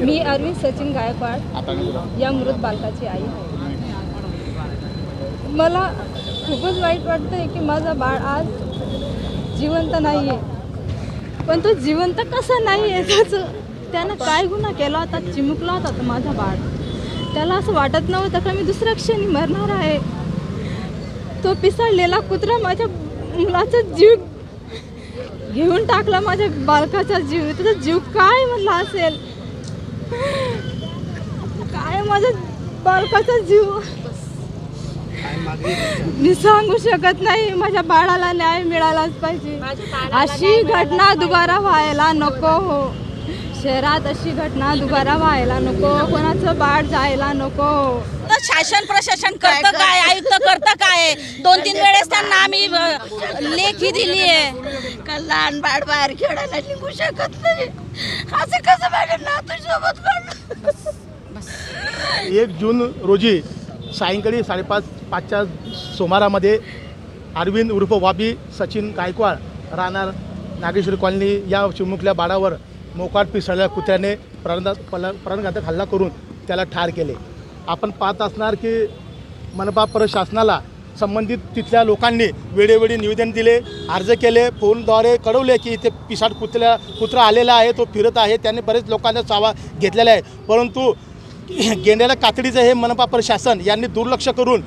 मी अरविंद सचिन गायकवाड या मृत बालकाची आई आहे. मला खूपच वाईट वाटतंय की माझा बाळ आज जिवंत नाही आहे पण तो जिवंत कसा नाही आहे त्याचं त्यानं काय गुन्हा केला होता? चिमुकला होता तो माझा बाळ. त्याला असं वाटत नव्हतं का मी दुसऱ्या क्षणी मरणार आहे? तो पिसाळलेला कुत्रा माझ्या मुलाचा जीव घेऊन टाकला माझ्या बालकाचा जीव. त्याचा जीव काय म्हणला असेल? काय माझ्या बालकाचा जीव? मी सांगू शकत नाही माझ्या बाळाला न्याय मिळालाच पाहिजे. अशी घटना दुबारा व्हायला नको हो. शहरात अशी घटना दुबारा व्हायला नको. कोणाचं बाळ जायला नको. तर शासन प्रशासन करतं काय? आयुक्त करतं काय? दोन तीन वेळेस त्यांना आम्ही लेखी दिली आहे लहान बाळ बाहेर खेळायला निघू शकत नाही. असं कसं माझ्या नातू सोबत एक जून रोजी सायंकाळी साडेपाच पाचच्या सुमारामध्ये अरविंद उर्फ वाबी सचिन गायकवाड राहणार नागेश्वरी कॉलनी या चिमुकल्या बाळावर मोकाट पिसळल्या कुत्र्याने प्राणदा पला प्राणघातक हल्ला करून त्याला ठार केले. आपण पाहत असणार की मनपा प्रशासनाला संबंधित तिथल्या लोकांनी वेळोवेळी निवेदन दिले अर्ज केले फोनद्वारे कळवले की इथे पिसाट कुत्र्या कुत्रा आलेला आहे तो फिरत आहे त्याने बरेच लोकांचा चावा घेतलेला आहे. परंतु गेंड्याला कातडीचं हे मनपा प्रशासन यांनी दुर्लक्ष करून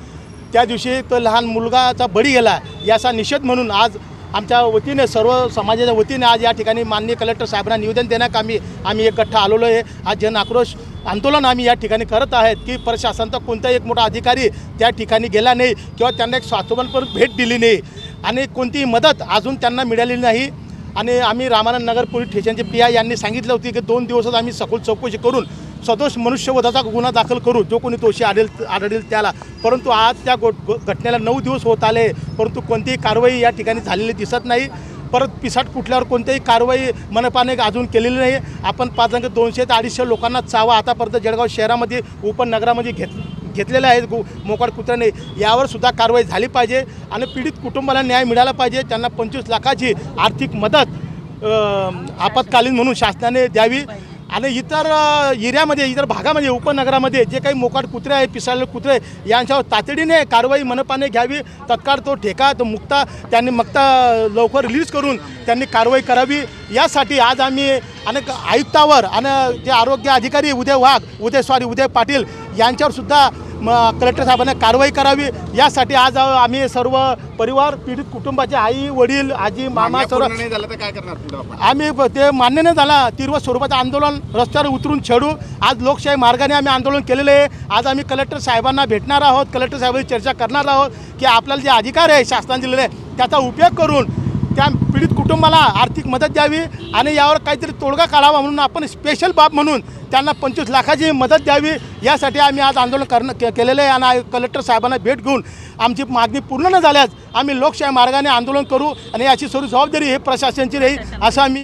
त्या दिवशी तो लहान मुलगाचा बळी गेला याचा निषेध म्हणून आज आमच्या वतीने सर्व समाजाच्या वतीने आज या ठिकाणी माननीय कलेक्टर साहेबांना निवेदन देण्यात आम्ही आम्ही एकठ्ठा आलेलो आहे. आज जन आक्रोश आंदोलन आम्ही या ठिकाणी करत आहेत की प्रशासनाचा कोणताही एक मोठा अधिकारी त्या ठिकाणी गेला नाही किंवा त्यांना एक स्वातोपण भेट दिली नाही. आणि कोणतीही मदत अजून त्यांना मिळालेली नाही. आणि आम्ही रामानंद नगर पोलीस स्टेशनचे पी आय यांनी सांगितलं होती की दोन दिवसात आम्ही सखोल चौकशी करून सदोष मनुष्यवधाचा गुन्हा दाखल करू जो कोणी दोषी आढेल आढळेल त्याला. परंतु आज त्या गो घटनेला नऊ दिवस होत आले परंतु कोणतीही कारवाई या ठिकाणी झालेली दिसत नाही. परत पिसाट कुठल्यावर कोणतीही कारवाई मनपाने अजून केलेली नाही. आपण पाच जण दोनशे ते अडीचशे लोकांना चावा. आतापर्यंत जळगाव शहरामध्ये उपनगरामध्ये घेत घेतलेले आहेत गु मोकाट कुत्र्याने. यावर सुद्धा कारवाई झाली पाहिजे आणि पीडित कुटुंबाला न्याय मिळाला पाहिजे. त्यांना पंचवीस लाखाची आर्थिक मदत आपत्कालीन म्हणून शासनाने द्यावी. आणि इतर एरियामध्ये इतर भागामध्ये उपनगरामध्ये जे काही मोकाट कुत्रे आहे पिसाळले कुत्रे यांच्यावर तातडीने कारवाई मनपाने घ्यावी. तत्काळ तो ठेका तो मुक्ता त्यांनी मक्ता लवकर रिलीज करून त्यांनी कारवाई करावी. यासाठी आज आम्ही अनेक आयुक्तावर आणि जे आरोग्य अधिकारी उदय वाघ उदय सॉरी उदय पाटील यांच्यावर सुद्धा म कलेक्टर साहेबांना कारवाई करावी. यासाठी आज आम्ही सर्व परिवार पीडित कुटुंबाचे आई वडील आजी मामा सर्व आम्ही ते मान्य नाही झाला. तीव्र स्वरूपाचं आंदोलन रस्त्यावर उतरून छेडू. आज लोकशाही मार्गाने आम्ही आंदोलन केलेलं आहे. आज आम्ही कलेक्टर साहेबांना भेटणार आहोत. कलेक्टर साहेबांची चर्चा करणार आहोत की आपल्याला जे अधिकार आहे शासनाने दिलेले त्याचा उपयोग करून त्या पीडित कुटुंबाला आर्थिक मदत द्यावी आणि यावर काहीतरी तोडगा काढावा म्हणून आपण स्पेशल बाब म्हणून त्यांना पंचवीस लाखाची मदत द्यावी यासाठी आम्ही आज आंदोलन करणं के केलेलं आहे. आणि कलेक्टर साहेबांना भेट घेऊन आमची मागणी पूर्ण न झाल्यास आम्ही लोकशाही मार्गाने आंदोलन करू आणि याची सर्व जबाबदारी हे प्रशासनाची राहील असं आम्ही